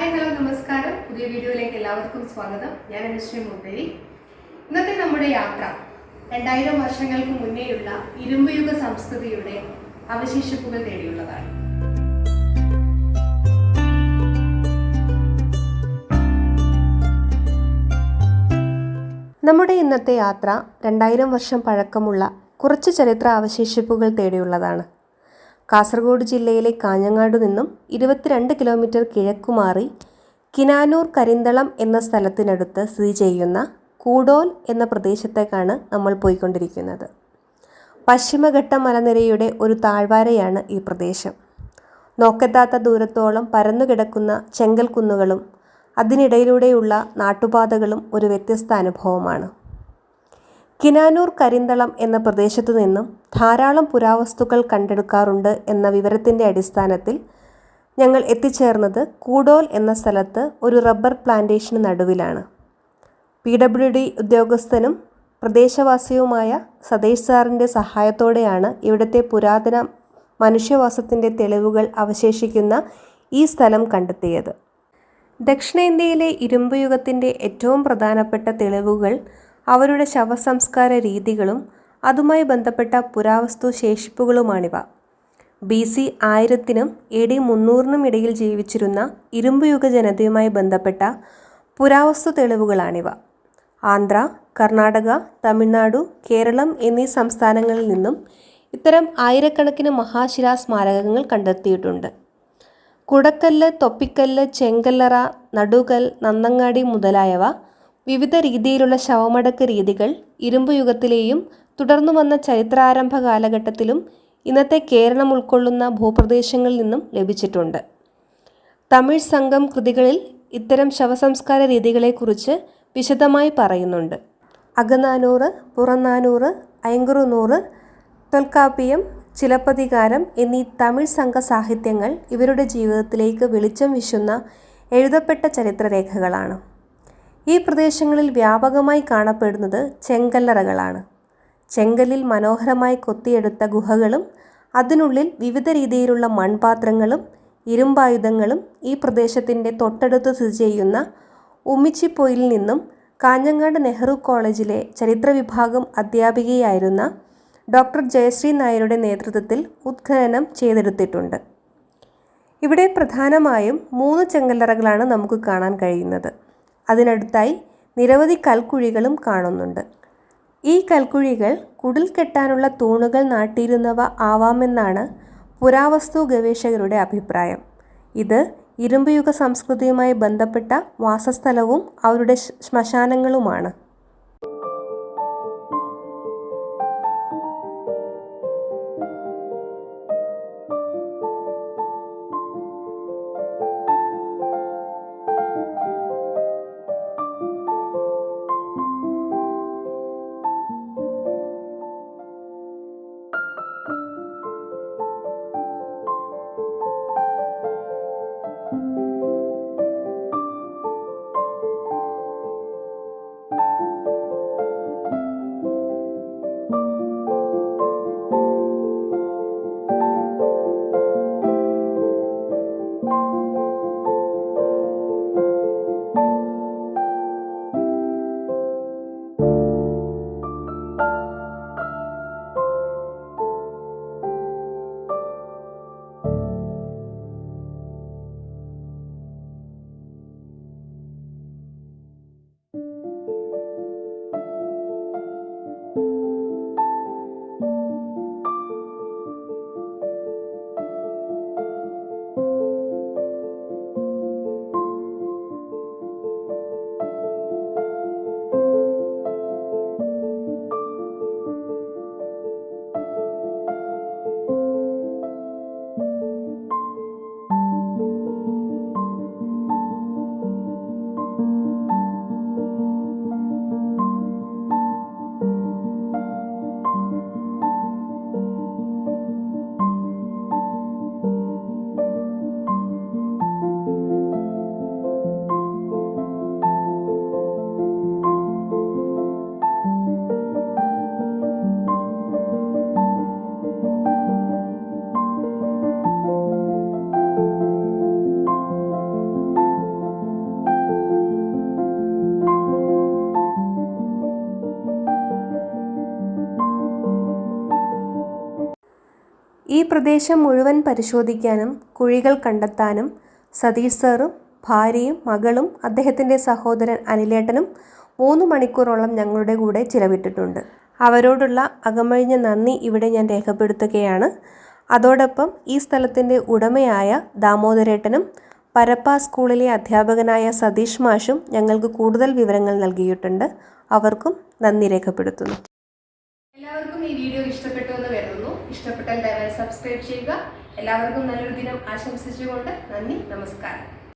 Hi hello നമസ്കാരം. പുതിയ വീഡിയോയിലേക്ക് എല്ലാവർക്കും സ്വാഗതം. ഞാൻ അനുശ്രീ മുത്തേരി ഇന്നത്തെ നമ്മുടെ യാത്ര. രണ്ടായിരം വർഷങ്ങൾക്ക് മുന്നേയുള്ള ഇരുമ്പുയുഗ സംസ്കൃതിയുടെ അവശേഷിപ്പുകൾ തേടിയുള്ളതാണ്. നമ്മുടെ ഇന്നത്തെ യാത്ര രണ്ടായിരം വർഷം പഴക്കമുള്ള കുറച്ച് ചരിത്ര അവശേഷിപ്പുകൾ തേടിയുള്ളതാണ്. കാസർഗോഡ് ജില്ലയിലെ കാഞ്ഞങ്ങാട് നിന്നും ഇരുപത്തിരണ്ട് കിലോമീറ്റർ കിഴക്കുമാറി കിനാനൂർ കരിന്തളം എന്ന സ്ഥലത്തിനടുത്ത് സ്ഥിതി ചെയ്യുന്ന കൂടോൽ എന്ന പ്രദേശത്തേക്കാണ് നമ്മൾ പോയിക്കൊണ്ടിരിക്കുന്നത്. പശ്ചിമഘട്ട മലനിരയുടെ ഒരു താഴ്വാരയാണ് ഈ പ്രദേശം. നോക്കെത്താത്ത ദൂരത്തോളം പരന്നുകിടക്കുന്ന ചെങ്കൽ കുന്നുകളും അതിനിടയിലൂടെയുള്ള നാട്ടുപാതകളും ഒരു വ്യത്യസ്ത അനുഭവമാണ്. കിനാനൂർ കരിന്തളം എന്ന പ്രദേശത്തു നിന്നും ധാരാളം പുരാവസ്തുക്കൾ കണ്ടെടുക്കാറുണ്ട് എന്ന വിവരത്തിന്റെ അടിസ്ഥാനത്തിൽ ഞങ്ങൾ എത്തിച്ചേർന്നത് കൂടോൽ എന്ന സ്ഥലത്ത് ഒരു റബ്ബർ പ്ലാന്റേഷന് നടുവിലാണ്. പി ഡബ്ല്യു ഡി ഉദ്യോഗസ്ഥനും പ്രദേശവാസിയുമായ സതീഷ് സാറിന്റെ സഹായത്തോടെയാണ് ഇവിടുത്തെ പുരാതന മനുഷ്യവാസത്തിന്റെ തെളിവുകൾ അവശേഷിക്കുന്ന ഈ സ്ഥലം കണ്ടെത്തിയത്. ദക്ഷിണേന്ത്യയിലെ ഇരുമ്പ് യുഗത്തിന്റെ ഏറ്റവും പ്രധാനപ്പെട്ട തെളിവുകൾ അവരുടെ ശവസംസ്കാര രീതികളും അതുമായി ബന്ധപ്പെട്ട പുരാവസ്തു ശേഷിപ്പുകളുമാണിവ. ബി സി ആയിരത്തിനും എ ഡി മുന്നൂറിനും ഇടയിൽ ജീവിച്ചിരുന്ന ഇരുമ്പ് യുഗ ജനതയുമായി ബന്ധപ്പെട്ട പുരാവസ്തു തെളിവുകളാണിവ. ആന്ധ്ര കർണാടക തമിഴ്നാടു കേരളം എന്നീ സംസ്ഥാനങ്ങളിൽ നിന്നും ഇത്തരം ആയിരക്കണക്കിന് മഹാശിലാ സ്മാരകങ്ങൾ കണ്ടെത്തിയിട്ടുണ്ട്. കുടക്കല്ല് തൊപ്പിക്കല്ല് ചെങ്കല്ലറ നടുകൽ നന്നങ്ങാടി മുതലായവ വിവിധ രീതിയിലുള്ള ശവമടക്ക് രീതികൾ ഇരുമ്പ് യുഗത്തിലെയും തുടർന്നു വന്ന ചരിത്രാരംഭ കാലഘട്ടത്തിലും ഇന്നത്തെ കേരളം ഉൾക്കൊള്ളുന്ന ഭൂപ്രദേശങ്ങളിൽ നിന്നും ലഭിച്ചിട്ടുണ്ട്. തമിഴ് സംഘം കൃതികളിൽ ഇത്തരം ശവസംസ്കാര രീതികളെക്കുറിച്ച് വിശദമായി പറയുന്നുണ്ട്. അകനാനൂറ് പുറനാനൂറ് ഐങ്കുറുനൂറ് തൊൽക്കാപ്പിയം ചിലപ്പതികാരം എന്നീ തമിഴ് സംഘ സാഹിത്യങ്ങൾ ഇവരുടെ ജീവിതത്തിലേക്ക് വെളിച്ചം വീശുന്ന എഴുതപ്പെട്ട ചരിത്രരേഖകളാണ്. ഈ പ്രദേശങ്ങളിൽ വ്യാപകമായി കാണപ്പെടുന്നത് ചെങ്കല്ലറകളാണ്. ചെങ്കല്ലിൽ മനോഹരമായി കൊത്തിയെടുത്ത ഗുഹകളും അതിനുള്ളിൽ വിവിധ രീതിയിലുള്ള മൺപാത്രങ്ങളും ഇരുമ്പായുധങ്ങളും ഈ പ്രദേശത്തിന്റെ തൊട്ടടുത്ത് സ്ഥിതി ചെയ്യുന്ന ഉമ്മിച്ചിപ്പൊയിൽ നിന്നും കാഞ്ഞങ്ങാട് നെഹ്റു കോളേജിലെ ചരിത്ര വിഭാഗം അധ്യാപികയായിരുന്ന ഡോക്ടർ ജയശ്രീ നായരുടെ നേതൃത്വത്തിൽ ഉത്ഖനനം ചെയ്തെടുത്തിട്ടുണ്ട്. ഇവിടെ പ്രധാനമായും മൂന്ന് ചെങ്കല്ലറകളാണ് നമുക്ക് കാണാൻ കഴിയുന്നത്. അതിനടുത്തായി നിരവധി കൽക്കുഴികളും കാണുന്നുണ്ട്. ഈ കൽക്കുഴികൾ കുടിൽ കെട്ടാനുള്ള തൂണുകൾ നാട്ടിയിരുന്നവ ആവാമെന്നാണ് പുരാവസ്തു ഗവേഷകരുടെ അഭിപ്രായം. ഇത് ഇരുമ്പുയുഗ സംസ്കൃതിയുമായി ബന്ധപ്പെട്ട വാസസ്ഥലവും അവരുടെ ശ്മശാനങ്ങളുമാണ്. ഈ പ്രദേശം മുഴുവൻ പരിശോധിക്കാനും കുഴികൾ കണ്ടെത്താനും സതീഷ് സാറും ഭാര്യയും മകളും അദ്ദേഹത്തിന്റെ സഹോദരൻ അനിലേട്ടനും മൂന്ന് മണിക്കൂറോളം ഞങ്ങളുടെ കൂടെ ചിലവിട്ടിട്ടുണ്ട്. അവരോടുള്ള അകമഴിഞ്ഞ നന്ദി ഇവിടെ ഞാൻ രേഖപ്പെടുത്തുകയാണ്. അതോടൊപ്പം ഈ സ്ഥലത്തിന്റെ ഉടമയായ ദാമോദരേട്ടനും പരപ്പ സ്കൂളിലെ അധ്യാപകനായ സതീഷ് മാഷും ഞങ്ങൾക്ക് കൂടുതൽ വിവരങ്ങൾ നൽകിയിട്ടുണ്ട്. അവർക്കും നന്ദി രേഖപ്പെടുത്തുന്നു എല്ലാവർക്കും ഈ വീഡിയോ ഇഷ്ടപ്പെട്ടു എന്ന് കരുതുന്നു ഇഷ്ടപ്പെട്ടാൽ ദയവായി സബ്സ്ക്രൈബ് ചെയ്യുക. എല്ലാവർക്കും നല്ലൊരു ദിനം ആശംസിച്ചുകൊണ്ട് നന്ദി നമസ്കാരം.